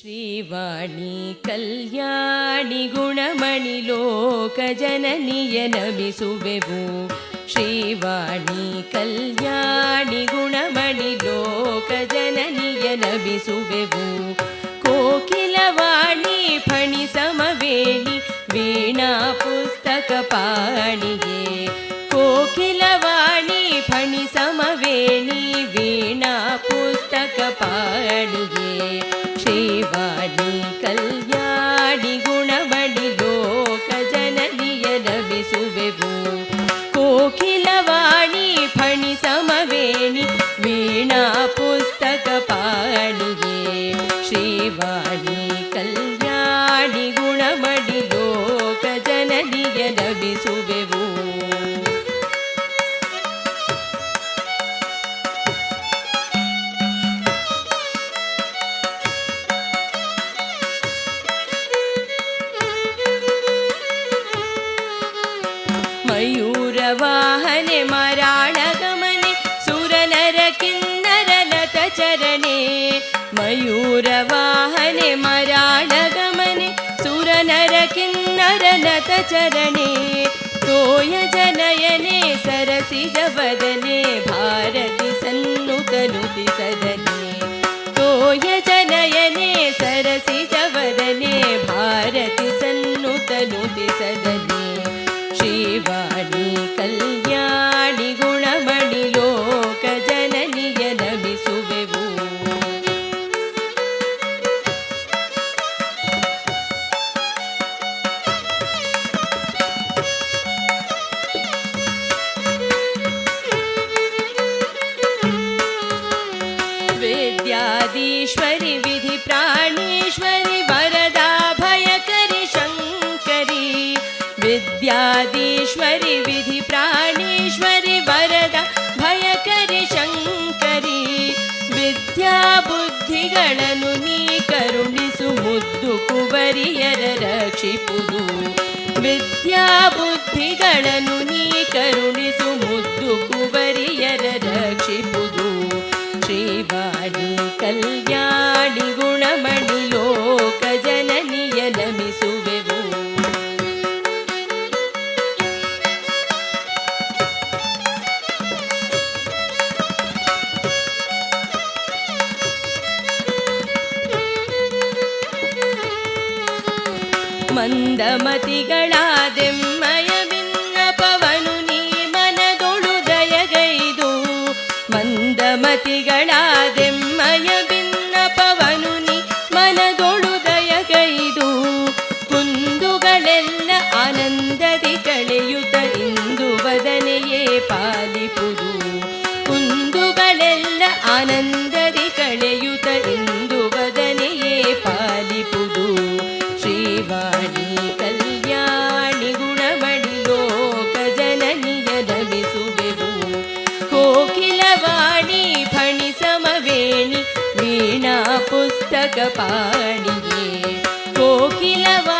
ಶ್ರೀವಾಣಿ ಕಲ್ಯಾಣಿ ಗುಣಮಣಿ ಲೋಕ ಜನನಿಯ ನಮಿಸುವೆವು. ಶ್ರೀವಾಣಿ ಕಲ್ಯಾಣಿ ಗುಣಮಣಿ ಲೋಕ ಜನನಿಯ ನಮಿಸುವೆವು. ಕೋಕಿಲವಾಣಿ ಫಣಿ ಸಮವೇಣಿ ವೀಣಾ ಪುಸ್ತಕ ಪಾಣಿಗೆ. ಕೋಕಿಲವಾಣಿ ಫಣಿ ಸಮವೇಣಿ ವೀಣಾ ಪುಸ್ತಕ ಪಾಣಿಗೆ. शेवाडा वाहने मराणगमने सुरनर किन्नरलत चरणे। मयूरवाहने मराणगमने सुरनर किन्नरलत चरणे। तोय जनयने कोयजनयने सरसि जदने भारत सन्न तनु दिसदने कोयजनयने सरसिज वदने भारति सन्नुतनुति सदने। श्रीवाणी विद्यादीश्वरि विधि प्राणीश्वरि वरदा भयकरि शङ्करि। विद्यादीश्वरि विधि प्राणीश्वरि वरदा भयकरि शङ्करि। विद्याबुद्धिगणनु नी करुणिसु मुद्दु कुवरियर अररचिपुरि विद्याबुद्धिगणनु नी करुणिसु मुद्दु कुवरि ಕಲ್ಯಾಣಿ ಲೋಕ ಮಂದಮತಿಗಳಾದೆಮ್ಮಯ ಪಾಲಿಪುದು. ಕುಂದುಗಳೆಲ್ಲ ಆನಂದದಿ ಕಳೆಯುತ ಇಂದು ಬದನೆಯೇ ಪಾಲಿಪುದು. ಶ್ರೀವಾಣಿ ಕಲ್ಯಾಣಿ ಗುಣಮಡಿ ಲೋಕ ಜನನಿಯ ನಮಿಸುವೆವು ಕೋಕಿಲವಾಣಿ ಫಣಿ ಸಮವೇಣಿ ವೀಣಾ ಪುಸ್ತಕ ಪಾಣಿಗೆ ಕೋಕಿಲವಾಣಿ